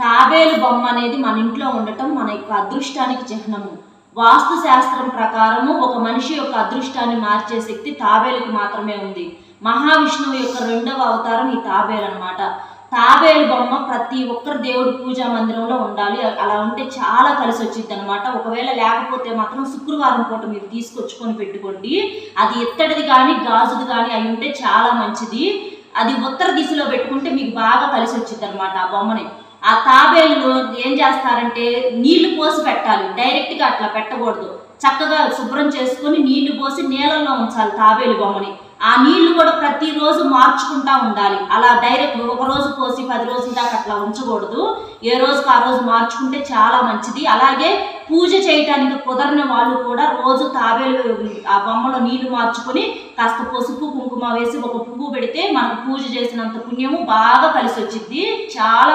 తాబేలు బొమ్మ అనేది మన ఇంట్లో ఉండటం మన యొక్క అదృష్టానికి చిహ్నము. వాస్తు శాస్త్రం ప్రకారము ఒక మనిషి యొక్క అదృష్టాన్ని మార్చే శక్తి తాబేలుకు మాత్రమే ఉంది. మహావిష్ణువు యొక్క రెండవ అవతారం ఈ తాబేలు అనమాట తాబేలు బొమ్మ ప్రతి ఒక్కరు దేవుడి పూజా మందిరంలో ఉండాలి. అలా ఉంటే చాలా కలిసి వచ్చింది అనమాట ఒకవేళ లేకపోతే మాత్రం శుక్రవారం పూట మీరు తీసుకొచ్చుకొని పెట్టుకోండి. అది ఎత్తడిది కానీ గాజుది కానీ అయి ఉంటే చాలా మంచిది. అది ఉత్తర దిశలో పెట్టుకుంటే మీకు బాగా కలిసి వచ్చింది అనమాట ఆ బొమ్మని. ఆ తాబేళ్ళు ఏం చేస్తారంటే నీళ్ళు పోసి పెట్టాలి. డైరెక్ట్గా అట్లా పెట్టకూడదు. చక్కగా శుభ్రం చేసుకొని నీళ్ళు పోసి నీళ్ళల్లో ఉంచాలి తాబేలు బొమ్మని. ఆ నీళ్ళు కూడా ప్రతిరోజు మార్చుకుంటా ఉండాలి. అలా డైరెక్ట్ ఒక రోజు పోసి పది రోజుల దాకా అట్లా ఉంచకూడదు. ఏ రోజుకి ఆ రోజు మార్చుకుంటే చాలా మంచిది. అలాగే పూజ చేయటానికి కుదరని వాళ్ళు కూడా రోజు తాబేలు ఆ బొమ్మలో నీళ్ళు మార్చుకొని కాస్త పసుపు కుంకుమ వేసి ఒక పువ్వు పెడితే మనకు పూజ చేసినంత పుణ్యము బాగా కలిసి వచ్చింది చాలా